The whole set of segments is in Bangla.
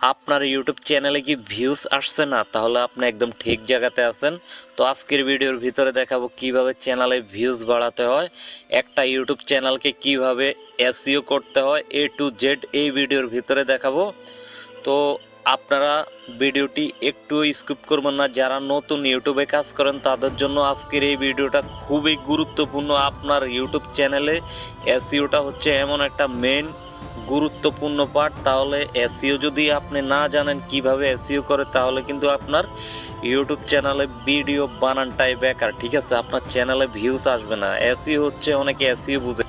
আপনার ইউটিউব চ্যানেলে কি ভিউজ আসছে না? তাহলে আপনি একদম ঠিক জায়গাতে আছেন। তো আজকের ভিডিওর ভিতরে দেখাবো কীভাবে চ্যানেলে ভিউজ বাড়াতে হয়, একটা ইউটিউব চ্যানেলকে কীভাবে এসইও করতে হয় এ টু জেড এই ভিডিওর ভিতরে দেখাবো। তো আপনারা ভিডিওটি একটু স্কিপ করবেন না, যারা নতুন ইউটিউবে কাজ করেন তাদের জন্য আজকের এই ভিডিওটা খুবই গুরুত্বপূর্ণ। আপনার ইউটিউব চ্যানেলে এসইওটা হচ্ছে এমন একটা মেন গুরুত্বপূর্ণ পার্ট তাহলে এসইও যদি আপনি না জানেন কীভাবে এসইও করে, তাহলে কিন্তু আপনার ইউটিউব চ্যানেলে ভিডিও বানানটাই বেকার, ঠিক আছে? আপনার চ্যানেলে ভিউজ আসবে না। এসইও হচ্ছে অনেকে এসইও বুঝে।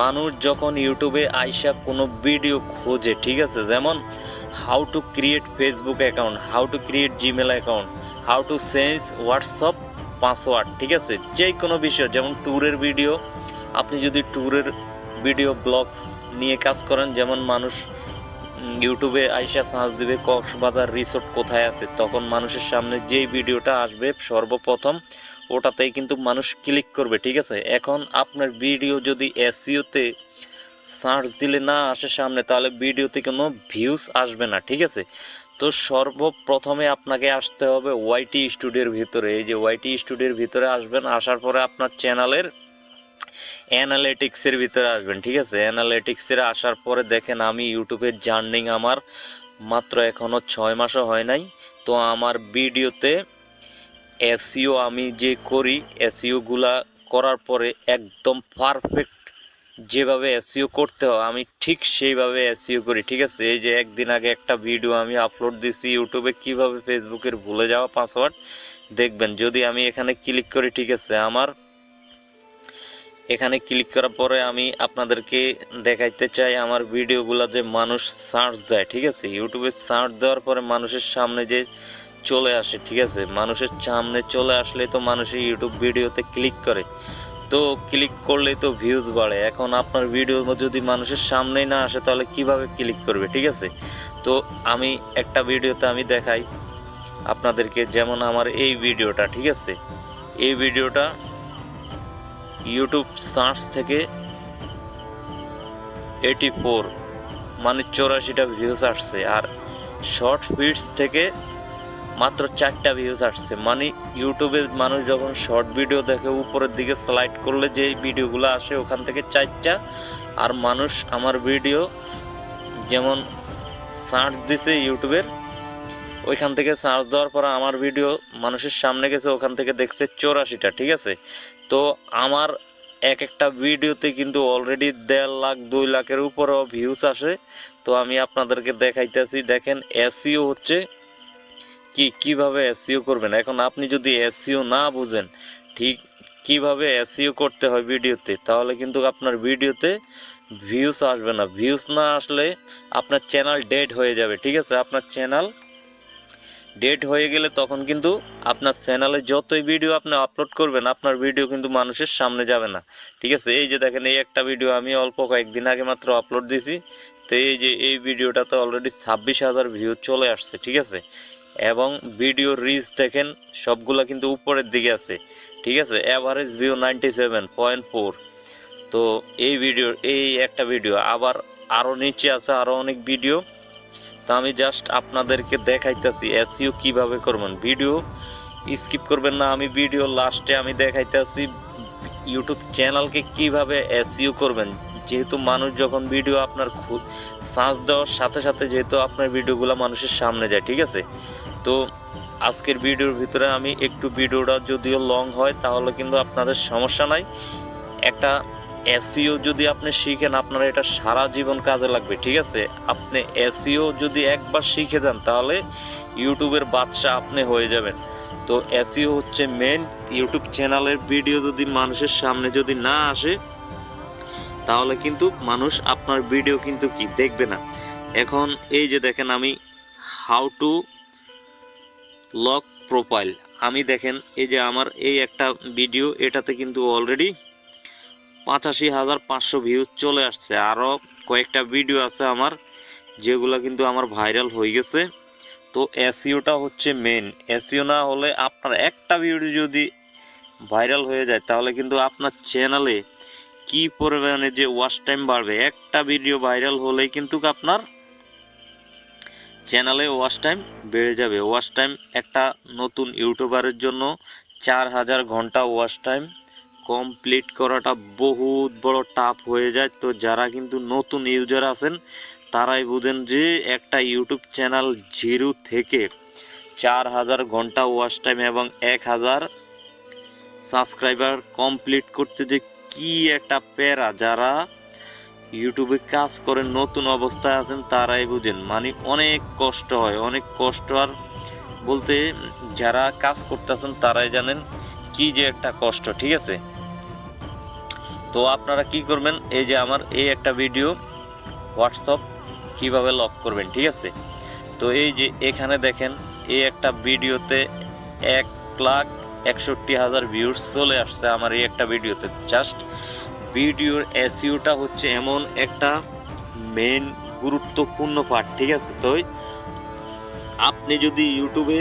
মানুষ যখন ইউটিউবে আইসা কোনো ভিডিও খোঁজে, ঠিক আছে? যেমন how to create Facebook account how to create Gmail account how to change WhatsApp password ঠিক আছে? যে কোনো বিষয়, যেমন ট্যুরের ভিডিও আপনি যদি ট্যুরের ভিডিও ব্লগস নিয়ে কাজ করেন। যেমন মানুষ ইউটিউবে আইসা সার্চ দিবে কক্সবাজার রিসোর্ট কোথায় আছে। তখন মানুষের সামনে যেই ভিডিওটা আসবে সর্বপ্রথম, ওটাতেই কিন্তু মানুষ ক্লিক করবে, ঠিক আছে? এখন আপনার ভিডিও যদি এসইওতে সার্চ দিলে না আসে সামনে, তাহলে ভিডিওতে কোনো ভিউজ আসবে না, ঠিক আছে? তো সর্বপ্রথমে আপনাকে আসতে হবে ওয়াইটি স্টুডিওর ভিতরে। এই যে ওয়াইটি স্টুডিওর ভিতরে আসবেন, আসার পরে আপনার চ্যানেলের অ্যানালিটিক্সের ভিতরে আসবেন, ঠিক আছে? অ্যানালিটিক্সের আসার পরে দেখেন আমি ইউটিউবের জার্নিং আমার মাত্র এখনও ছয় মাসও হয় নাই। তো আমার ভিডিওতে এসইও আমি যে করি এসইওগুলা করার পরে একদম পারফেক্ট যেভাবে এসইও করতে হয়, আমি ঠিক সেইভাবে এসইও করি, ঠিক আছে? এই যে একদিন আগে একটা ভিডিও আমি আপলোড দিছি ইউটিউবে কীভাবে ফেসবুকের ভুলে যাওয়া পাসওয়ার্ড দেখবেন। যদি আমি এখানে ক্লিক করি, ঠিক আছে? আমার এখানে ক্লিক করার পরে আমি আপনাদেরকে দেখাইতে চাই আমার ভিডিওগুলো যে মানুষ সার্চ দেয়, ঠিক আছে? ইউটিউবে সার্চ দেওয়ার পরে মানুষের সামনে যে চলে আসে, ঠিক আছে? মানুষের সামনে চলে আসলে তো মানুষের ইউটিউব ভিডিওতে ক্লিক করে। তো ক্লিক করলেই তো ভিউজ বাড়ে। এখন আপনার ভিডিও যদি মানুষের সামনেই না আসে, তাহলে কীভাবে ক্লিক করবে, ঠিক আছে? তো আমি একটা ভিডিওতে আমি দেখাই আপনাদেরকে, যেমন আমার এই ভিডিওটা, ঠিক আছে? এই ভিডিওটা ইউটিউব সার্চ থেকে এইটি ফোর মানে চৌরাশিটা ভিউজ আসছে, আর শর্ট ফিডস থেকে মাত্র চারটা ভিউজ আসছে। মানে ইউটিউবে মানুষ যখন শর্ট ভিডিও দেখে উপরের দিকে স্লাইড করলে যে ভিডিওগুলো আসে, ওখান থেকে চারটা, আর মানুষ আমার ভিডিও যেমন সার্চ দিছে ইউটিউবের ওইখান থেকে সার্চ দেওয়ার পর আমার ভিডিও মানুষের সামনে গেছে, ওখান থেকে দেখছে চৌরাশিটা, ঠিক আছে? তো আমার এক একটা ভিডিওতে কিন্তু অলরেডি দেড় লাখ, দুই লাখের উপরেও ভিউজ আসে। তো আমি আপনাদেরকে দেখাইতেছি, দেখেন এসিও হচ্ছে কি, কীভাবে এসিও করবেন? এখন আপনি যদি এসিও না বুঝেন, ঠিক কীভাবে এসিও করতে হয় ভিডিওতে, তাহলে কিন্তু আপনার ভিডিওতে ভিউজ আসবে না। ভিউজ না আসলে আপনার চ্যানেল ডেড হয়ে যাবে, ঠিক আছে? আপনার চ্যানেল ডেট হয়ে গেলে তখন কিন্তু আপনার চ্যানেলে যতই ভিডিও আপনি আপলোড করবেন, আপনার ভিডিও কিন্তু মানুষের সামনে যাবে না। ঠিক আছে? এই যে দেখেন, এই একটা ভিডিও আমি অল্প কয়েকদিন আগে মাত্র আপলোড দিছি তো এই যে এই ভিডিওটাতে অলরেডি ছাব্বিশ হাজার ভিউ চলে আসছে, ঠিক আছে? এবং ভিডিও রিচ দেখেন, সবগুলা কিন্তু উপরের দিকে আছে। ঠিক আছে? Average view ninety seven point four তো এই ভিডিও এই একটা ভিডিও আবার আরও নিচে আছে আরও অনেক ভিডিও তো আমি জাস্ট আপনাদেরকে দেখাইতেছি এসইও কীভাবে করবেন। ভিডিও স্কিপ করবেন না, আমি ভিডিও লাস্টে আমি দেখাইতেছি ইউটিউব চ্যানেলকে কীভাবে এসইও করবেন। যেহেতু মানুষ যখন ভিডিও আপনার সার্চ দেওয়ার সাথে সাথে যেহেতু আপনার ভিডিওগুলো মানুষের সামনে যায়, ঠিক আছে? তো আজকের ভিডিওর ভিতরে আমি একটু ভিডিওটা যদিও লং হয়, তাহলে কিন্তু আপনাদের সমস্যা নাই। একটা এসইও যদি আপনি শিখেন, আপনার এটা সারা জীবন কাজে লাগবে, ঠিক আছে? আপনি এসিও যদি একবার শিখে যান তাহলে ইউটিউবের বাদশা আপনি হয়ে যাবেন। তো এসিও হচ্ছে মেন ইউটিউব চ্যানেলের ভিডিও যদি মানুষের সামনে যদি না আসে, তাহলে কিন্তু মানুষ আপনার ভিডিও কিন্তু কি দেখবে না। এখন এই যে দেখেন আমি হাউ টু লক প্রোফাইল আমি দেখেন এই যে আমার এই একটা ভিডিও, এটাতে কিন্তু অলরেডি পঁচাশি হাজার পাঁচশো ভিউজ চলে আসছে। আরও কয়েকটা ভিডিও আছে আমার, যেগুলো কিন্তু আমার ভাইরাল হয়ে গেছে। তো এসিওটা হচ্ছে মেন এসিও না হলে আপনার একটা ভিডিও যদি ভাইরাল হয়ে যায়, তাহলে কিন্তু আপনার চ্যানেলে কি পরিমাণে যে ওয়াচ টাইম বাড়বে, একটা ভিডিও ভাইরাল হলেই কিন্তু আপনার চ্যানেলে ওয়াচ টাইম বেড়ে যাবে। ওয়াচ টাইম একটা নতুন ইউটিউবারের জন্য চার হাজার ঘণ্টা ওয়াচ টাইম কমপ্লিট করাটা বহুত বড় টাফ হয়ে যায়। তো যারা কিন্তু নতুন ইউজার আছেন, তারাই বুঝেন যে একটা ইউটিউব চ্যানেল জিরো থেকে চার হাজার ঘণ্টা ওয়াচ টাইম এবং এক হাজার সাবস্ক্রাইবার কমপ্লিট করতে যে কি একটা প্যারা। যারা ইউটিউবে কাজ করে, নতুন অবস্থায় আছেন, তারাই বুঝেন। মানে অনেক কষ্ট হয়, অনেক কষ্ট। আর বলতে যারা কাজ করতেছেন তারাই জানেন কি যে একটা কষ্ট, ঠিক আছে? তো আপনারা কি করবেন? এই যে আমার এই একটা ভিডিও হোয়াটসঅ্যাপ কীভাবে লক করবেন, ঠিক আছে? তো এই যে এখানে দেখেন, এই একটা ভিডিওতে এক লাখ একষট্টি হাজার ভিউজ চলে আসছে আমার এই একটা ভিডিওতে জাস্ট ভিডিওর এসইউটা হচ্ছে এমন একটা মেন গুরুত্বপূর্ণ পার্ট ঠিক আছে? তো আপনি যদি ইউটিউবে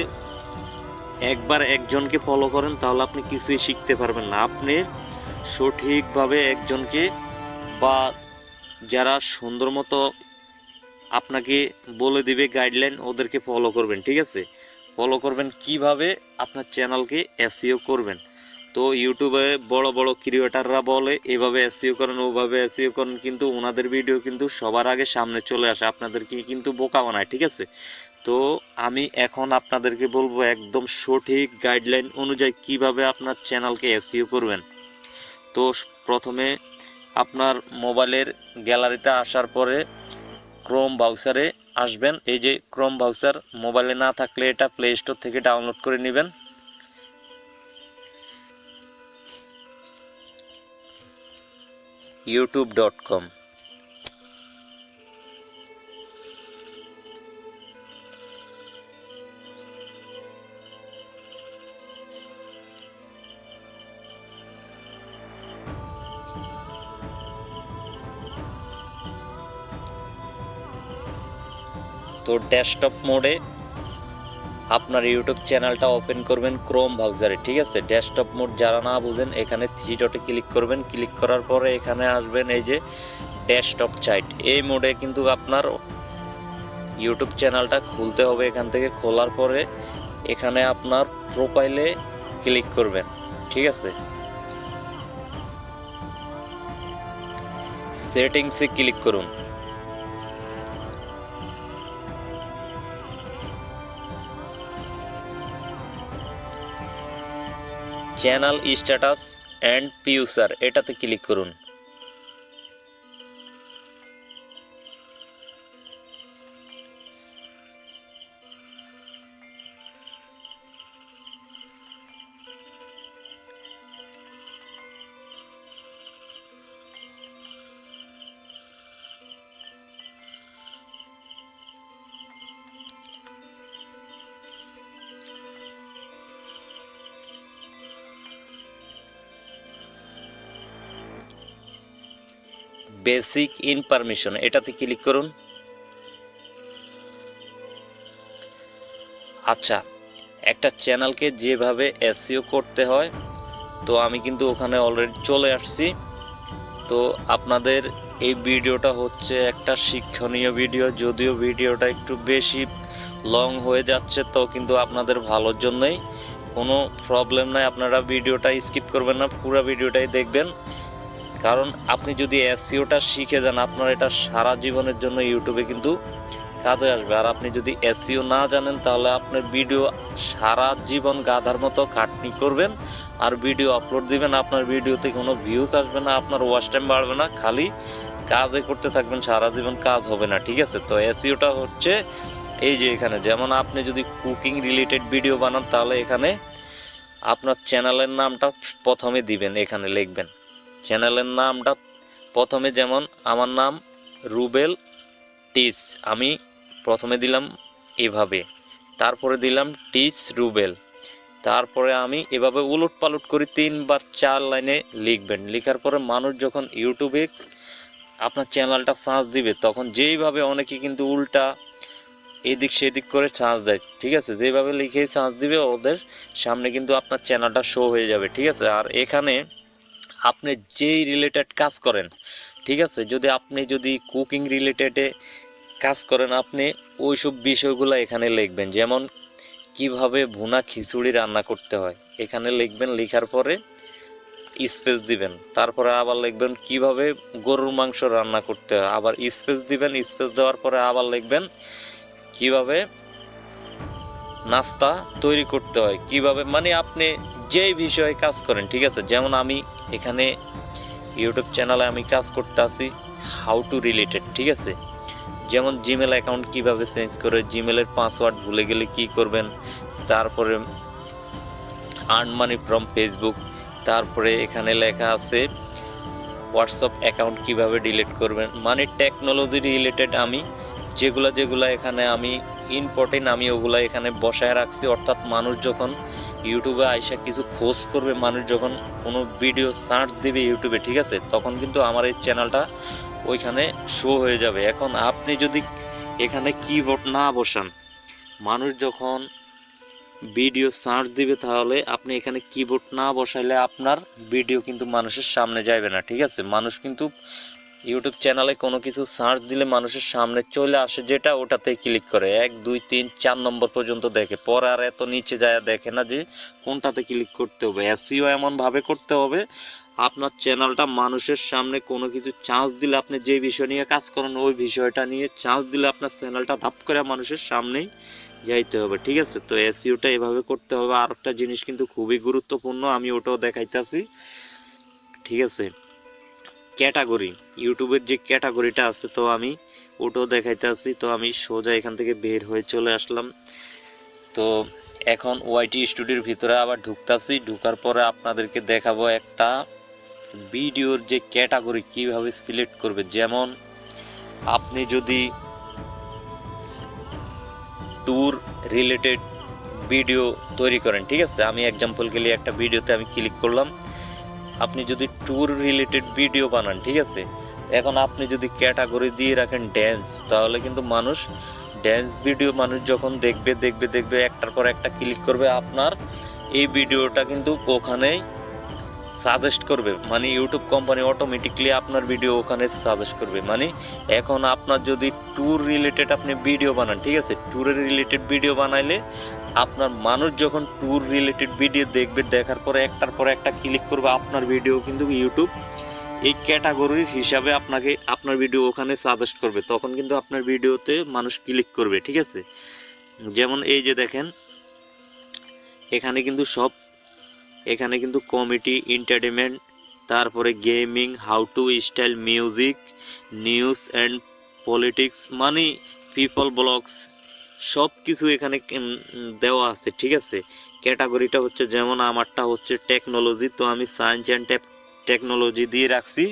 একবার একজনকে ফলো করেন, তাহলে আপনি কিছুই শিখতে পারবেন না। আপনি সঠিকভাবে একজনকে বা যারা সুন্দর মতো আপনাকে বলে দিবে গাইডলাইন ওদেরকে ফলো করবেন, ঠিক আছে? ফলো করবেন কীভাবে? আপনার চ্যানেলকে এসইও করবেন। তো ইউটিউবে বড় বড় ক্রিয়েটাররা বলে, এভাবে এসিও করেন, ওভাবে এসিও করেন, কিন্তু ওনাদের ভিডিও কিন্তু সবার আগে সামনে চলে আসে, আপনাদেরকে কিন্তু বোকা বানায়, ঠিক আছে? তো আমি এখন আপনাদেরকে বলব একদম সঠিক গাইডলাইন অনুযায়ী কীভাবে আপনার চ্যানেলকে এসিও করবেন। তো প্রথমে আপনার মোবাইলের গ্যালারিতে আসার পরে ক্রোম ব্রাউজারে আসবেন। এই যে ক্রোম ব্রাউজার মোবাইলে না থাকলে এটা প্লে স্টোর থেকে ডাউনলোড করে নেবেন। ইউটিউব ডট কম তো ডেস্কটপ মোডে আপনার ইউটিউব চ্যানেলটা ওপেন করবেন ক্রোম ব্রাউজারে ঠিক আছে? ডেস্কটপ মোড যারা না বুঝেন, এখানে থ্রি ডটে ক্লিক করবেন। ক্লিক করার পরে এখানে আসবেন এই যে ডেস্কটপ সাইট এই মোডে কিন্তু আপনার ইউটিউব চ্যানেলটা খুলতে হবে এখান থেকে। খোলার পরে এখানে আপনার প্রোফাইলে ক্লিক করবেন, ঠিক আছে? সেটিংসে ক্লিক করুন। চ্যানেল স্ট্যাটাস অ্যান্ড পিউসার এটাতে ক্লিক করুন। বেসিক ইনফরমেশন এটাতে ক্লিক করুন। আচ্ছা একটা চ্যানেলকে যেভাবে এসইও করতে হয়, তো আমি কিন্তু ওখানে অলরেডি চলে আসছি। তো আপনাদের এই ভিডিওটা হচ্ছে একটা শিক্ষণীয় ভিডিও, যদিও ভিডিওটা একটু বেশি লং হয়ে যাচ্ছে, তো কিন্তু আপনাদের ভালোর জন্যই কোনো প্রবলেম নাই। আপনারা ভিডিওটা স্কিপ করবেন না, পুরো ভিডিওটাই দেখবেন। কারণ আপনি যদি এসিওটা শিখে যান, আপনার এটা সারা জীবনের জন্য ইউটিউবে কিন্তু কাজে আসবে। আর আপনি যদি এসিও না জানেন, তাহলে আপনার ভিডিও সারা জীবন গাধার মতো খাটনি করবেন আর ভিডিও আপলোড দিবেন। আপনার ভিডিওতে কোনো ভিউজ আসবে না, আপনার ওয়াচ টাইম বাড়বে না, খালি কাজে করতে থাকবেন, সারা জীবন কাজ হবে না, ঠিক আছে? তো এসিওটা হচ্ছে এই যে এখানে। যেমন আপনি যদি কুকিং রিলেটেড ভিডিও বানান, তাহলে এখানে আপনার চ্যানেলের নামটা প্রথমে দিবেন, এখানে লিখবেন। চ্যানেলের নামটা প্রথমে যেমন আমার নাম রুবেল টিস, আমি প্রথমে দিলাম এভাবে, তারপরে দিলাম টিস রুবেল, তারপরে আমি এভাবে উলট পালট করি তিনবার চার লাইনে লিখবেন, লেখার পরে মানুষ যখন ইউটিউবে আপনার চ্যানেলটা সার্চ দিবে, তখন যেইভাবে অনেকে কিন্তু উল্টা এদিক সেদিক করে চান্স দেয়, ঠিক আছে? যেভাবে লিখে চান্স দিবে, ওদের সামনে কিন্তু আপনার চ্যানেলটা শো হয়ে যাবে, ঠিক আছে? আর এখানে আপনি যেই রিলেটেড কাজ করেন, ঠিক আছে? যদি আপনি যদি কুকিং রিলেটেডে কাজ করেন, আপনি ওইসব বিষয়গুলো এখানে লিখবেন। যেমন, কীভাবে ভুনা খিচুড়ি রান্না করতে হয়। এখানে লিখবেন, লেখার পরে স্পেস দিবেন। তারপরে আবার লিখবেন, কীভাবে গরুর মাংস রান্না করতে হয়। আবার স্পেস দিবেন স্পেস দেওয়ার পরে আবার লিখবেন, কীভাবে নাস্তা তৈরি করতে হয়। কীভাবে? মানে আপনি যেই বিষয়ে কাজ করেন, ঠিক আছে? যেমন আমি এখানে ইউটিউব চ্যানেলে আমি কাজ করতে আছি হাউ টু রিলেটেড ঠিক আছে? যেমন জিমেল অ্যাকাউন্ট কীভাবে চেঞ্জ করে জিমেলের পাসওয়ার্ড ভুলে গেলে কি করবেন? তারপরে আর্ন মানি ফ্রম ফেসবুক তারপরে এখানে লেখা আছে হোয়াটসঅ্যাপ অ্যাকাউন্ট কীভাবে ডিলিট করবেন? মানে টেকনোলজি রিলেটেড আমি যেগুলা যেগুলা এখানে আমি ইম্পর্টেন্ট আমি ওগুলা এখানে বসায় রাখছি। অর্থাৎ মানুষ যখন ইউটিউবে আইসা কিছু খোঁজ করবে, মানুষ যখন কোনো ভিডিও সার্চ দেবে ইউটিউবে, ঠিক আছে? তখন কিন্তু আমার এই চ্যানেলটা ওইখানে শো হয়ে যাবে। এখন আপনি যদি এখানে কিবোর্ড না বসান, মানুষ যখন ভিডিও সার্চ দিবে, তাহলে আপনি এখানে কিবোর্ড না বসাইলে আপনার ভিডিও কিন্তু মানুষের সামনে যাবে না, ঠিক আছে? মানুষ কিন্তু ইউটিউব চ্যানেলে কোনো কিছু সার্চ দিলে মানুষের সামনে চলে আসে, যেটা ওটাতে ক্লিক করে। এক, দুই, তিন, চার নম্বর পর্যন্ত দেখে। পরে আর এত নিচে যায় দেখে না যে কোনটাতে ক্লিক করতে হবে। এসিও এমনভাবে করতে হবে, আপনার চ্যানেলটা মানুষের সামনে কোনো কিছু চান্স দিলে আপনি যে বিষয় নিয়ে কাজ করেন, ওই বিষয়টা নিয়ে চান্স দিলে আপনার চ্যানেলটা ধাপ করে মানুষের সামনেই যাইতে হবে, ঠিক আছে? তো এসিওটা এভাবে করতে হবে। আর একটা জিনিস কিন্তু খুবই গুরুত্বপূর্ণ, আমি ওটাও দেখাইতেছি, ঠিক আছে? ক্যাটাগরি, ইউটিউবের যে ক্যাটাগরিটা আছে, তো আমি ওটাও দেখাইতেছি তো আমি সোজা এখান থেকে বের হয়ে চলে আসলাম। তো এখন ওয়াইটি স্টুডিওর ভিতরে আবার ঢুকতেছি। ঢুকার পরে আপনাদেরকে দেখাবো একটা ভিডিওর যে ক্যাটাগরি কীভাবে সিলেক্ট করবে। যেমন, আপনি যদি ট্যুর রিলেটেড ভিডিও তৈরি করেন, ঠিক আছে? আমি এক্সাম্পল গেলে একটা ভিডিওতে আমি ক্লিক করলাম। আপনি যদি ট্যুর রিলেটেড ভিডিও বানান, ঠিক আছে? এখন আপনি যদি ক্যাটাগরি দিয়ে রাখেন ড্যান্স তাহলে কিন্তু মানুষ ড্যান্স ভিডিও মানুষ যখন দেখবে দেখবে দেখবে, একটার পর একটা ক্লিক করবে, আপনার এই ভিডিওটা কিন্তু ওখানেই সাজেস্ট করবে। মানে ইউটিউব কোম্পানি অটোমেটিকলি আপনার ভিডিও ওখানে সাজেস্ট করবে। মানে এখন আপনার যদি ট্যুর রিলেটেড আপনি ভিডিও বানান, ঠিক আছে? ট্যুরের রিলেটেড ভিডিও বানাইলে আপনার মানুষ যখন ট্যুর রিলেটেড ভিডিও দেখবে, দেখার পরে একটার পরে একটা ক্লিক করবে, আপনার ভিডিও কিন্তু ইউটিউব এই ক্যাটাগরির হিসাবে আপনাকে আপনার ভিডিও ওখানে সাজেস্ট করবে। তখন কিন্তু আপনার ভিডিওতে মানুষ ক্লিক করবে, ঠিক আছে? যেমন এই যে দেখেন, এখানে কিন্তু সব এখানে কিন্তু কমেডি এন্টারটেনমেন্ট তারপরে gaming how to style music news and politics মানে পিপল ব্লগস সব কিছু এখানে দেওয়া আছে, ঠিক আছে? ক্যাটাগরিটা হচ্ছে যেমন আমারটা হচ্ছে টেকনোলজি তো আমি সায়েন্স অ্যান্ড টেকনোলজি দিয়ে রাখছি।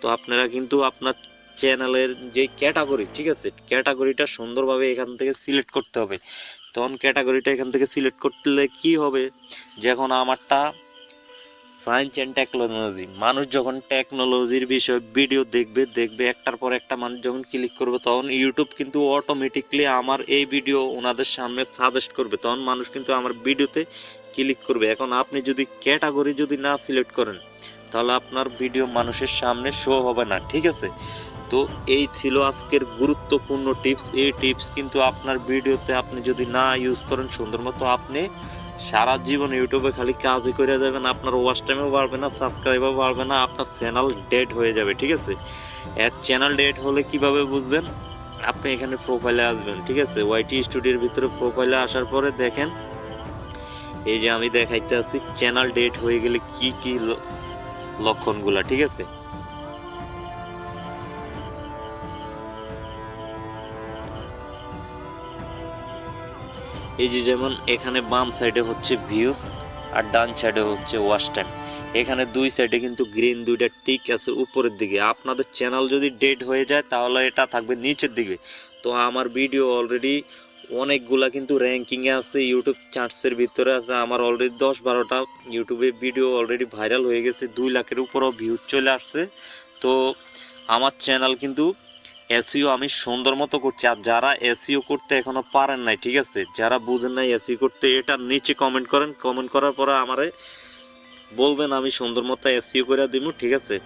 তো আপনারা কিন্তু আপনার চ্যানেলের যে ক্যাটাগরি ঠিক আছে? ক্যাটাগরিটা সুন্দরভাবে এখান থেকে সিলেক্ট করতে হবে। তখন ক্যাটাগরিটা এখান থেকে সিলেক্ট করলে কি হবে? যখন আমারটা সায়েন্স অ্যান্ড টেকনোলজি মানুষ যখন টেকনোলজির বিষয়ে ভিডিও দেখবে দেখবে, একটার পর একটা মানুষ যখন ক্লিক করবে, তখন ইউটিউব কিন্তু অটোমেটিকলি আমার এই ভিডিও ওনাদের সামনে সাজেস্ট করবে। তখন মানুষ কিন্তু আমার ভিডিওতে ক্লিক করবে। এখন আপনি যদি ক্যাটাগরি যদি না সিলেক্ট করেন, তাহলে আপনার ভিডিও মানুষের সামনে শো হবে না। ঠিক আছে? তো এই ছিল আজকের গুরুত্বপূর্ণ টিপস। এই টিপস কিন্তু আপনার ভিডিওতে আপনি যদি না ইউজ করেন, সুন্দর মতো আপনি সারা জীবন ইউটিউবে খালি কাজই করে যাবেন, আপনার ওয়াচ টাইমও বাড়বে না সাবস্ক্রাইবও বাড়বে না, আপনার চ্যানেল ডেড হয়ে যাবে, ঠিক আছে? এর চ্যানেল ডেড হলে কীভাবে বুঝবেন? আপনি এখানে প্রোফাইলে আসবেন, ঠিক আছে? ওয়াইটি স্টুডিওর ভিতরে প্রোফাইলে আসার পরে দেখেন, এই যে আমি দেখাইতে আছি চ্যানেল ডেট হয়ে গেলে কি কি লক্ষণগুলা, ঠিক আছে? এই যে যেমন এখানে বাম সাইডে হচ্ছে ভিউস আর ডান সাইডে হচ্ছে ওয়াচ টাইম এখানে দুই সাইডে কিন্তু গ্রিন দুইটা টিক আছে উপরের দিকে। আপনাদের চ্যানেল যদি ডেড হয়ে যায়, তাহলে এটা থাকবে নিচের দিকে। তো আমার ভিডিও অলরেডি অনেকগুলা কিন্তু র্যাঙ্কিংয়ে আছে ইউটিউব চার্টসের ভিতরে আছে। আমার অলরেডি দশ বারোটা ইউটিউবে ভিডিও অলরেডি ভাইরাল হয়ে গেছে। দুই লাখের উপরও ভিউ চলে আসছে। তো আমার চ্যানেল কিন্তু এসইও আমি সুন্দর মতো করছি। আর যারা এসিও করতে এখনও পারেন নাই, ঠিক আছে? যারা বুঝেন নাই এসিও করতে, এটা নিচে কমেন্ট করেন। কমেন্ট করার পরে আমারে বলবেন, আমি সুন্দর মতো এসিও করে দিব ঠিক আছে?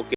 ওকে